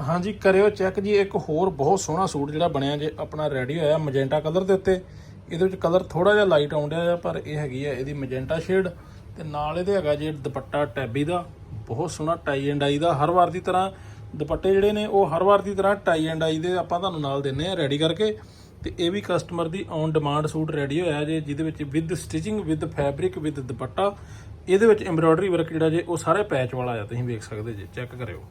ਹਾਂਜੀ, ਕਰਿਓ ਚੈੱਕ ਜੀ, ਇੱਕ ਹੋਰ ਬਹੁਤ ਸੋਹਣਾ ਸੂਟ ਜਿਹੜਾ ਬਣਿਆ ਜੇ, ਆਪਣਾ ਰੈਡੀ ਹੋਇਆ ਮੈਜੈਂਟਾ ਕਲਰ ਦੇ ਉੱਤੇ। ਇਹਦੇ ਵਿੱਚ ਕਲਰ ਥੋੜਾ ਜਿਹਾ ਲਾਈਟ ਆਉਂਦਿਆ ਆ, ਪਰ ਇਹ ਹੈਗੀ ਆ ਇਹਦੀ ਮੈਜੈਂਟਾ ਸ਼ੇਡ ਤੇ ਨਾਲ ਇਹਦੇ ਹੈਗਾ ਜੇ ਦੁਪੱਟਾ ਟੈਬੀ ਦਾ, ਬਹੁਤ ਸੋਹਣਾ ਟਾਈ ਐਂਡ ਆਈ ਦਾ, ਹਰ ਵਾਰ ਦੀ ਤਰ੍ਹਾਂ ਦੁਪੱਟੇ ਜਿਹੜੇ ਨੇ, ਉਹ ਹਰ ਵਾਰ ਦੀ ਤਰ੍ਹਾਂ ਟਾਈ ਐਂਡ ਆਈ ਦੇ ਆਪਾਂ ਤੁਹਾਨੂੰ ਨਾਲ ਦਿੰਨੇ ਆ ਰੈਡੀ ਕਰਕੇ। ਤੇ ਇਹ ਵੀ ਕਸਟਮਰ ਦੀ ਔਨ ਡਿਮਾਂਡ ਸੂਟ ਰੈਡੀ ਹੋਇਆ ਜੇ, ਜਿਹਦੇ ਵਿੱਚ with stitching with fabric with dupatta, ਇਹਦੇ ਵਿੱਚ ਐਮਬ੍ਰੋਇਡਰੀ ਵਰਕ ਜਿਹੜਾ ਜੇ, ਉਹ ਸਾਰੇ ਪੈਚ ਵਾਲਾ ਆ, ਤੁਸੀਂ ਵੇਖ ਸਕਦੇ ਜੇ, ਚੈੱਕ ਕਰਿਓ।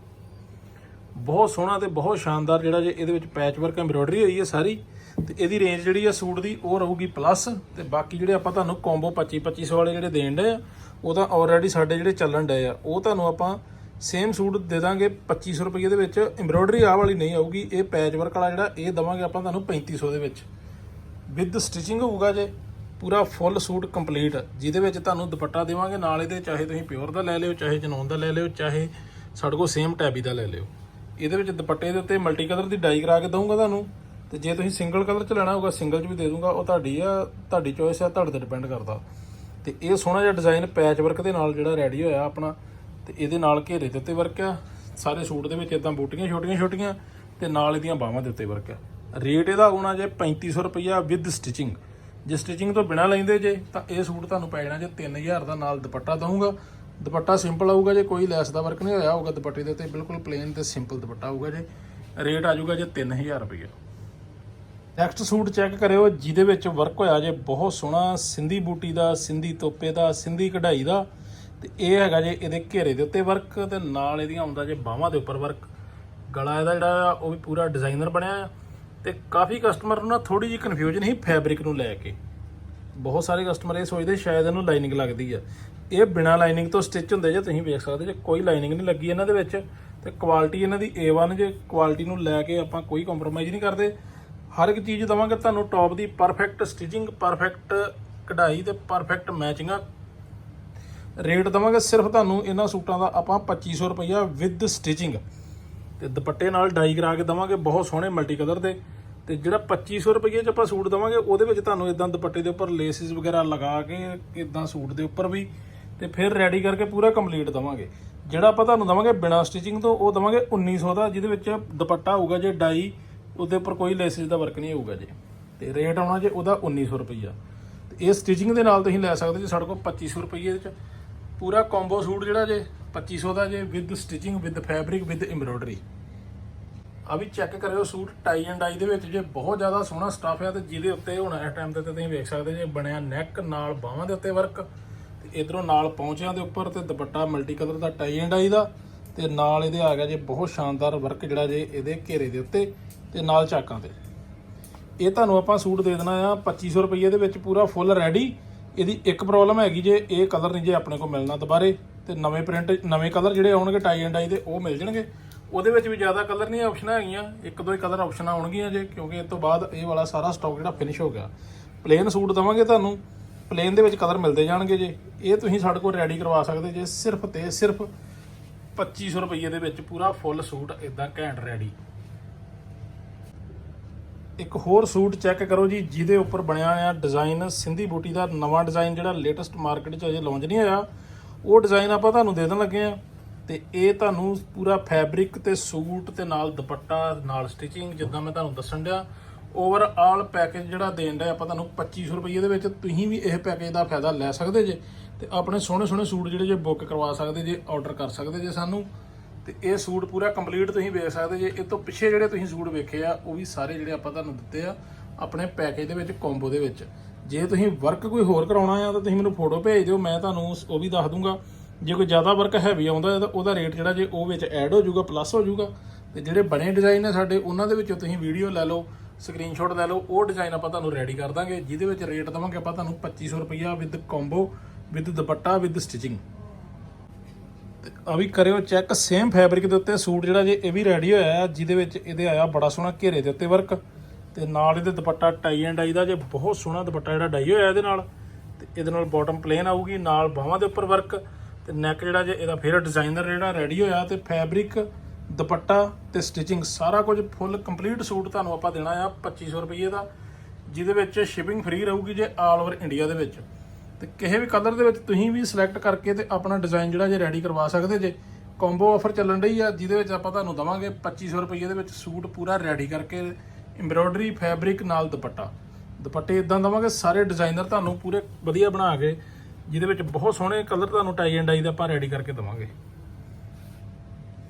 ਬਹੁਤ ਸੋਹਣਾ ਤੇ ਬਹੁਤ ਸ਼ਾਨਦਾਰ ਜਿਹੜਾ ਜੇ ਇਹਦੇ ਵਿੱਚ ਪੈਚ ਵਰਕ ਐਮਬ੍ਰੋਇਡਰੀ ਹੋਈ ਹੈ ਸਾਰੀ, ਤੇ ਇਹਦੀ ਰੇਂਜ ਜਿਹੜੀ ਆ ਸੂਟ ਦੀ, ਉਹ ਰਹੂਗੀ ਪਲੱਸ ਤੇ ਬਾਕੀ ਜਿਹੜੇ ਆਪਾਂ ਤੁਹਾਨੂੰ ਕੰਬੋ 25 2500 ਵਾਲੇ ਜਿਹੜੇ ਦੇਣ ਡਏ ਆ, ਉਹ ਤਾਂ ਆਲਰੇਡੀ ਸਾਡੇ ਜਿਹੜੇ ਚੱਲਣ ਡੇ ਆ। ਉਹ ਤੁਹਾਨੂੰ ਆਪਾਂ ਸੇਮ ਸੂਟ ਦੇ ਦਾਂਗੇ 2500 ਰੁਪਏ ਦੇ ਵਿੱਚ। ਐਮਬ੍ਰੋਇਡਰੀ ਆਹ ਵਾਲੀ ਨਹੀਂ ਆਊਗੀ, ਇਹ ਪੈਚ ਵਰਕ ਵਾਲਾ ਜਿਹੜਾ, ਇਹ ਦਵਾਂਗੇ ਆਪਾਂ ਤੁਹਾਨੂੰ 3500 ਦੇ ਵਿੱਚ। ਵਿਦ ਸਟਿਚਿੰਗ ਹੋਊਗਾ ਜੇ, ਪੂਰਾ ਫੁੱਲ ਸੂਟ ਕੰਪਲੀਟ ਜਿਹਦੇ ਵਿੱਚ ਤੁਹਾਨੂੰ ਦੁਪੱਟਾ ਦੇਵਾਂਗੇ, ਨਾਲ ਇਹਦੇ ਚਾਹੇ ਤੁਸੀਂ ਪਿਓਰ ਦਾ ਲੈ ਲਿਓ, ਚਾਹੇ ਜਨੌਨ ਦਾ ਲੈ ਲਿਓ, ਚਾਹੇ ਸਾਡੇ ਕੋਲ ਸੇਮ ਟੈਬੀ ਦਾ ਲੈ ਲਿਓ। ਇਹਦੇ ਵਿੱਚ ਦੁਪੱਟੇ ਦੇ ਉੱਤੇ ਮਲਟੀ ਕਲਰ ਦੀ ਡਾਈ ਕਰਾ ਕੇ ਦਊਂਗਾ ਤੁਹਾਨੂੰ। ਤੇ ਜੇ ਤੁਸੀਂ ਸਿੰਗਲ ਕਲਰ ਚ ਲੈਣਾ ਹੋਊਗਾ ਸਿੰਗਲ ਚ ਵੀ ਦੇ ਦੂੰਗਾ ਉਹ ਤੁਹਾਡੀ ਆ, ਤੁਹਾਡੀ ਚੋਇਸ ਆ, ਤੁਹਾਡੇ ਤੇ ਡਿਪੈਂਡ ਕਰਦਾ। ਤੇ ਇਹ ਸੋਹਣਾ ਜਿਹਾ ਡਿਜ਼ਾਈਨ ਪੈਚ ਵਰਕ ਦੇ ਨਾਲ ਜਿਹੜਾ ਰੈਡੀ ਹੋਇਆ ਆਪਣਾ, ਤੇ ਇਹਦੇ ਨਾਲ ਘੇਰੇ ਦੇ ਉੱਤੇ ਵਰਕ ਆ। ਸਾਰੇ ਸੂਟ ਦੇ ਵਿੱਚ ਇਦਾਂ ਬੂਟੀਆਂ ਛੋਟੀਆਂ ਛੋਟੀਆਂ, ਤੇ ਨਾਲ ਇਹਦੀਆਂ ਬਾਹਾਂ ਦੇ ਉੱਤੇ ਵਰਕ ਆ। ਰੇਟ ਇਹਦਾ ਹੋਣਾ ਜੇ 3500 ਰੁਪਈਆ ਵਿਦ ਸਟਿਚਿੰਗ ਜੇ ਸਟਿਚਿੰਗ ਤੋਂ ਬਿਨਾ ਲੈਂਦੇ ਜੇ, ਤਾਂ ਇਹ ਸੂਟ ਤੁਹਾਨੂੰ ਪੈ ਜਾਣਾ ਜੇ 3000 ਦਾ ਨਾਲ ਦੁਪੱਟਾ ਦਊਂਗਾ। ਦੁਪੱਟਾ ਸਿੰਪਲ ਆਊਗਾ ਜੇ, ਕੋਈ ਲੈਸ ਦਾ ਵਰਕ ਨਹੀਂ ਹੋਇਆ ਹੋਊਗਾ ਦੁਪੱਟੇ ਦੇ ਉੱਤੇ, ਬਿਲਕੁਲ ਪਲੇਨ ਤੇ ਸਿੰਪਲ ਦੁਪੱਟਾ ਆਊਗਾ ਜੇ। ਰੇਟ ਆ ਜਾਊਗਾ ਜੇ 3000 ਰੁਪਈਆ ਨੈਕਸਟ ਸੂਟ ਚੈੱਕ ਕਰਿਓ, ਜਿਹਦੇ ਵਿੱਚ ਵਰਕ ਹੋਇਆ ਜੇ, ਬਹੁਤ ਸੋਹਣਾ, ਸਿੰਧੀ ਬੂਟੀ ਦਾ, ਸਿੰਧੀ ਤੋਪੇ ਦਾ, ਸਿੰਧੀ ਕਢਾਈ ਦਾ। ਤੇ ਇਹ ਹੈਗਾ ਜੇ ਇਹਦੇ ਘੇਰੇ ਦੇ ਉੱਤੇ ਵਰਕ ਤੇ ਨਾਲ ਇਹਦੀਆਂ ਆਉਂਦਾ ਜੇ ਬਾਹਾਂ ਦੇ ਉੱਪਰ ਵਰਕ ਗਲਾ ਇਹਦਾ ਜਿਹੜਾ ਆ, ਉਹ ਵੀ ਪੂਰਾ ਡਿਜ਼ਾਈਨਰ ਬਣਿਆ ਆ। ਤੇ ਕਾਫੀ ਕਸਟਮਰ ਨੂੰ ਨਾ ਥੋੜੀ ਜਿਹੀ ਕਨਫਿਊਜ਼ਨ ਹੀ ਫੈਬਰਿਕ ਨੂੰ ਲੈ ਕੇ। ਬਹੁਤ ਸਾਰੇ ਕਸਟਮਰ ਇਹ ਸੋਚਦੇ, ਸ਼ਾਇਦ ਇਹਨੂੰ ਲਾਈਨਿੰਗ ਲੱਗਦੀ ਆ। ਇਹ ਬਿਨਾ ਲਾਈਨਿੰਗ ਤੋਂ ਸਟਿਚ ਹੁੰਦੇ ਜੇ ਤੁਸੀਂ ਵੇਖ ਸਕਦੇ ਜੇ ਕੋਈ ਲਾਈਨਿੰਗ ਨਹੀਂ ਲੱਗੀ ਇਹਨਾਂ ਦੇ ਵਿੱਚ, ਤੇ ਕੁਆਲਿਟੀ ਇਹਨਾਂ ਦੀ A1 ਜੇ ਕੁਆਲਿਟੀ ਨੂੰ ਲੈ ਕੇ ਆਪਾਂ ਕੋਈ ਕੰਪਰੋਮਾਈਜ਼ ਨਹੀਂ ਕਰਦੇ। ਹਰ ਇੱਕ ਚੀਜ਼ ਦਵਾਂਗੇ ਤੁਹਾਨੂੰ ਟੌਪ ਦੀ ਪਰਫੈਕਟ ਸਟਿਚਿੰਗ ਪਰਫੈਕਟ ਕਢਾਈ ਤੇ ਪਰਫੈਕਟ ਮੈਚਿੰਗ ਰੇਟ ਦਵਾਂਗੇ ਸਿਰਫ ਤੁਹਾਨੂੰ ਇਹਨਾਂ ਸੂਟਾਂ ਦਾ ਆਪਾਂ 2500 ਰੁਪਈਆ ਵਿਦ ਸਟਿਚਿੰਗ ਤੇ ਦੁਪੱਟੇ ਨਾਲ ਡਾਈ ਕਰਾ ਕੇ ਦਵਾਂਗੇ ਬਹੁਤ ਸੋਹਣੇ ਮਲਟੀ ਕਲਰ ਦੇ। ਤੇ ਜਿਹੜਾ 2500 ਰੁਪਏ ਚ ਆਪਾਂ ਸੂਟ ਦਵਾਂਗੇ, ਉਹਦੇ ਵਿੱਚ ਤੁਹਾਨੂੰ ਇਦਾਂ ਦੁਪੱਟੇ ਦੇ ਉੱਪਰ ਲੇਸਿਸ ਵਗੈਰਾ ਲਗਾ ਕੇ ਇਦਾਂ ਸੂਟ ਦੇ ਉੱਪਰ ਵੀ। ਤੇ ਫਿਰ ਰੈਡੀ ਕਰਕੇ ਪੂਰਾ ਕੰਪਲੀਟ ਦਵਾਂਗੇ। ਜਿਹੜਾ ਆਪਾਂ ਤੁਹਾਨੂੰ ਦਵਾਂਗੇ ਬਿਨਾ ਸਟਿਚਿੰਗ ਤੋਂ, ਉਹ ਦਵਾਂਗੇ 1900 ਦਾ, ਜਿਹਦੇ ਵਿੱਚ ਦੁਪੱਟਾ ਹੋਊਗਾ ਜੇ ਡਾਈ, ਉਹਦੇ ਉੱਪਰ ਕੋਈ ਲੈਸਿਸ ਦਾ ਵਰਕ ਨਹੀਂ ਹੋਊਗਾ ਜੀ। ਤੇ ਰੇਟ ਆਉਣਾ ਜੇ ਉਹਦਾ 1900 ਰੁਪਈਆ। ਤੇ ਇਹ ਸਟਿਚਿੰਗ ਦੇ ਨਾਲ ਤੁਸੀਂ ਲੈ ਸਕਦੇ ਜੀ ਸਾਡੇ ਕੋਲ 2500 ਰੁਪਏ ਦੇ ਚ। ਪੂਰਾ ਕੰਬੋ ਸੂਟ ਜਿਹੜਾ ਜੇ 2500 ਦਾ ਜੇ with stitching with fabric with embroidery ਆ ਵੀ ਚੈੱਕ ਕਰਿਓ ਸੂਟ ਟਾਈ ਐਂਡ ਆਈ ਦੇ ਵਿੱਚ ਜੇ ਬਹੁਤ ਜ਼ਿਆਦਾ ਸੋਹਣਾ ਸਟਾਫ ਆ ਤੇ ਜਿਹਦੇ ਉੱਤੇ ਹੁਣ ਇਸ ਟਾਈਮ ਤੇ ਤੁਸੀਂ ਵੇਖ ਸਕਦੇ ਜੇ ਬਣਿਆ ਨੈਕ ਨਾਲ ਬਾਹਾਂ ਦੇ ਉੱਤੇ ਵਰਕ ਇਧਰੋਂ ਨਾਲ ਪਹੁੰਚਿਆਂ ਦੇ ਉੱਪਰ ਤੇ ਦੁਪੱਟਾ ਮਲਟੀ ਕਲਰ ਦਾ ਟਾਈ ਐਂਡ ਆਈ ਦਾ ਤੇ ਨਾਲ ਇਹਦੇ ਆ ਗਿਆ ਜੇ ਬਹੁਤ ਸ਼ਾਨਦਾਰ ਵਰਕ ਜਿਹੜਾ ਜੇ ਇਹਦੇ ਘੇਰੇ ਦੇ ਉੱਤੇ ਤੇ ਨਾਲ ਚਾਕਾਂ ਤੇ। ਇਹ ਤੁਹਾਨੂੰ ਆਪਾਂ ਸੂਟ ਦੇ ਦੇਣਾ ਆ 2500 ਰੁਪਏ ਦੇ ਵਿੱਚ ਪੂਰਾ ਫੁੱਲ ਰੈਡੀ। ਇਹਦੀ ਇੱਕ ਪ੍ਰੋਬਲਮ ਹੈਗੀ ਜੇ ਇਹ ਕਲਰ ਨਹੀਂ ਜੇ ਆਪਣੇ ਕੋਲ ਮਿਲਣਾ ਦੁਬਾਰੇ ਤੇ ਨਵੇਂ ਪ੍ਰਿੰਟ, ਨਵੇਂ ਕਲਰ ਜਿਹੜੇ ਆਉਣਗੇ ਟਾਈ ਐਂਡ ਆਈ ਦੇ ਉਹ ਮਿਲ ਜਾਣਗੇ। ਉਹਦੇ ਵਿੱਚ ਵੀ ਜ਼ਿਆਦਾ ਕਲਰ ਨਹੀਂ ਆਪਸ਼ਨਾਂ ਹੈਗੀਆਂ, ਇੱਕ ਦੋ ਹੀ ਕਲਰ ਆਪਸ਼ਨਾਂ ਆਉਣਗੀਆਂ ਜੇ, ਕਿਉਂਕਿ ਇਸ ਤੋਂ ਬਾਅਦ ਇਹ ਵਾਲਾ ਸਾਰਾ ਸਟਾਕ ਜਿਹੜਾ ਫਿਨਿਸ਼ ਹੋ ਗਿਆ। ਪਲੇਨ ਸੂਟ ਦਵਾਂਗੇ ਤੁਹਾਨੂੰ। ਪਲੇਨ ਦੇ ਵਿੱਚ ਕਲਰ ਮਿਲਦੇ ਜਾਣਗੇ ਜੇ। ਇਹ ਤੁਸੀਂ ਸਾਡੇ ਕੋਲ ਰੈਡੀ ਕਰਵਾ ਸਕਦੇ ਜੇ। ਸਿਰਫ ਤੇ ਸਿਰਫ 2500 ਰੁਪਏ ਦੇ ਵਿੱਚ ਪੂਰਾ ਫੁੱਲ ਸੂਟ ਇਦਾਂ ਘੈਂਟ ਰੈਡੀ ਇੱਕ ਹੋਰ ਸੂਟ ਚੈੱਕ ਕਰੋ ਜੀ, ਜਿਹਦੇ ਉੱਪਰ ਬਣਿਆ ਹੋਇਆ ਡਿਜ਼ਾਈਨ ਸਿੰਧੀ ਬੂਟੀ ਦਾ ਨਵਾਂ ਡਿਜ਼ਾਈਨ ਜਿਹੜਾ ਲੇਟੈਸਟ ਮਾਰਕੀਟ 'ਚ ਅਜੇ ਲਾਂਚ ਨਹੀਂ ਹੋਇਆ, ਉਹ ਡਿਜ਼ਾਈਨ ਆਪਾਂ ਤੁਹਾਨੂੰ ਦੇ ਦੇਣ ਲੱਗੇ ਆ ਤੇ ਇਹ ਤੁਹਾਨੂੰ ਪੂਰਾ ਫੈਬਰਿਕ ਤੇ ਸੂਟ ਤੇ ਨਾਲ ਦੁਪੱਟਾ, ਨਾਲ ਸਟਿਚਿੰਗ ਜਿੱਦਾਂ ਮੈਂ ਤੁਹਾਨੂੰ ਦੱਸਣ ਡਿਆ। ਓਵਰਆਲ ਪੈਕੇਜ ਜਿਹੜਾ ਦੇਣ ਦਾ ਆਪਾਂ ਤੁਹਾਨੂੰ 2500 ਰੁਪਏ ਦੇ ਵਿੱਚ ਤੁਸੀਂ ਵੀ ਇਹ ਪੈਕੇਜ ਦਾ ਫਾਇਦਾ ਲੈ ਸਕਦੇ ਜੇ ਤੇ ਆਪਣੇ ਸੋਹਣੇ ਸੋਹਣੇ ਸੂਟ ਜਿਹੜੇ ਜੇ ਬੁੱਕ ਕਰਵਾ ਸਕਦੇ ਜੇ ਆਰਡਰ ਕਰ ਸਕਦੇ ਜੇ ਸਾਨੂੰ, ਤੇ ਇਹ ਸੂਟ ਪੂਰਾ ਕੰਪਲੀਟ ਤੁਸੀਂ ਵੇਖ ਸਕਦੇ ਜੇ। ਇਹ ਤੋਂ ਪਿੱਛੇ ਜਿਹੜੇ ਤੁਸੀਂ ਸੂਟ ਵੇਖੇ ਆ, ਉਹ ਵੀ ਸਾਰੇ ਜਿਹੜੇ ਆਪਾਂ ਤੁਹਾਨੂੰ ਦਿੱਤੇ ਆ ਆਪਣੇ ਪੈਕੇਜ ਦੇ ਵਿੱਚ ਕੰਬੋ ਦੇ ਵਿੱਚ। ਜੇ ਤੁਸੀਂ ਵਰਕ ਕੋਈ ਹੋਰ ਕਰਾਉਣਾ ਆ, ਤਾਂ ਤੁਸੀਂ ਮੈਨੂੰ ਫੋਟੋ ਭੇਜ ਦਿਓ, ਮੈਂ ਤੁਹਾਨੂੰ ਉਹ ਵੀ ਦੱਸ ਦੂੰਗਾ। ਜੇ ਕੋਈ ਜ਼ਿਆਦਾ ਵਰਕ ਹੈਵੀ ਆਉਂਦਾ ਤਾਂ ਉਹਦਾ ਰੇਟ ਜਿਹੜਾ ਜੇ ਉਹ ਵਿੱਚ ਐਡ ਹੋ ਜਾਊਗਾ ਪਲੱਸ ਹੋ ਜਾਊਗਾ। ਤੇ ਜਿਹੜੇ ਬਣੇ ਡਿਜ਼ਾਈਨ ਨੇ ਸਾਡੇ, ਉਹਨਾਂ ਦੇ ਵਿੱਚੋਂ ਤੁਸੀਂ ਵੀਡੀਓ ਲੈ ਲਓ। ਸਕਰੀਨਸ਼ਾਟ ਲੈ ਲਓ, ਉਹ ਡਿਜ਼ਾਈਨ ਆਪਾਂ ਤੁਹਾਨੂੰ ਰੈਡੀ ਕਰ ਦਾਂਗੇ, ਜਿਹਦੇ ਵਿੱਚ ਰੇਟ ਦਵਾਂਗੇ ਆਪਾਂ ਤੁਹਾਨੂੰ 2500 ਰੁਪਈਆ with combo with dupatta with stitching ਤੇ ਆ ਵੀ ਕਰਿਓ ਚੈੱਕ ਸੇਮ ਫੈਬਰਿਕ ਦੇ ਉੱਤੇ ਸੂਟ ਜਿਹੜਾ ਜੇ ਇਹ ਵੀ ਰੈਡੀ ਹੋਇਆ ਜਿਹਦੇ ਵਿੱਚ ਇਹਦੇ ਆਇਆ ਬੜਾ ਸੋਹਣਾ ਘੇਰੇ ਦੇ ਉੱਤੇ ਵਰਕ ਤੇ ਨਾਲ ਇਹਦੇ ਦੁਪੱਟਾ ਟਾਈ ਐਂਡ ਆਈ ਦਾ ਜੇ ਬਹੁਤ ਸੋਹਣਾ ਦੁਪੱਟਾ ਜਿਹੜਾ ਡਾਈ ਹੋਇਆ ਇਹਦੇ ਨਾਲ, ਤੇ ਇਹਦੇ ਨਾਲ ਬਾਟਮ ਪਲੇਨ ਆਊਗੀ, ਨਾਲ ਬਾਹਾਂ ਦੇ ਉੱਪਰ ਵਰਕ ਤੇ ਨੈਕ ਜਿਹੜਾ ਜੇ ਇਹਦਾ ਫਿਰ ਡਿਜ਼ਾਈਨਰ ਜਿਹੜਾ ਰੈਡੀ ਹੋਇਆ, ਤੇ ਫੈਬਰਿਕ ਦੁਪੱਟਾ ਤੇ ਸਟਿਚਿੰਗ ਸਾਰਾ ਕੁਝ ਫੁੱਲ ਕੰਪਲੀਟ ਸੂਟ ਤੁਹਾਨੂੰ ਆਪਾਂ ਦੇਣਾ ਆ 2500 ਰੁਪਏ ਦਾ, ਜਿਹਦੇ ਵਿੱਚ ਸ਼ਿਪਿੰਗ ਫ੍ਰੀ ਰਹੂਗੀ ਜੇ ਆਲ ਓਵਰ ਇੰਡੀਆ ਦੇ ਵਿੱਚ। ਤੇ ਕਿਸੇ ਵੀ ਕਲਰ ਦੇ ਵਿੱਚ ਤੁਸੀਂ ਵੀ ਸਿਲੈਕਟ ਕਰਕੇ ਤੇ ਆਪਣਾ ਡਿਜ਼ਾਈਨ ਜਿਹੜਾ ਜੇ ਰੈਡੀ ਕਰਵਾ ਸਕਦੇ ਜੇ ਕੰਬੋ ਆਫਰ ਚੱਲਣ ਰਹੀ ਆ, ਜਿਹਦੇ ਵਿੱਚ ਆਪਾਂ ਤੁਹਾਨੂੰ ਦਵਾਂਗੇ 2500 ਰੁਪਏ ਦੇ ਵਿੱਚ ਸੂਟ ਪੂਰਾ ਰੈਡੀ ਕਰਕੇ ਐਮਬ੍ਰੋਇਡਰੀ ਫੈਬਰਿਕ ਨਾਲ ਦੁਪੱਟਾ। ਦੁਪੱਟੇ ਇਦਾਂ ਦਵਾਂਗੇ, ਸਾਰੇ ਡਿਜ਼ਾਈਨਰ ਤੁਹਾਨੂੰ ਪੂਰੇ ਵਧੀਆ ਬਣਾ ਕੇ, ਜਿਹਦੇ ਵਿੱਚ ਬਹੁਤ ਸੋਹਣੇ ਕਲਰ ਤੁਹਾਨੂੰ ਟਾਈ ਐਂਡ ਡਾਈ ਦਾ ਆਪਾਂ ਰੈਡੀ ਕਰਕੇ ਦਵਾਂਗੇ।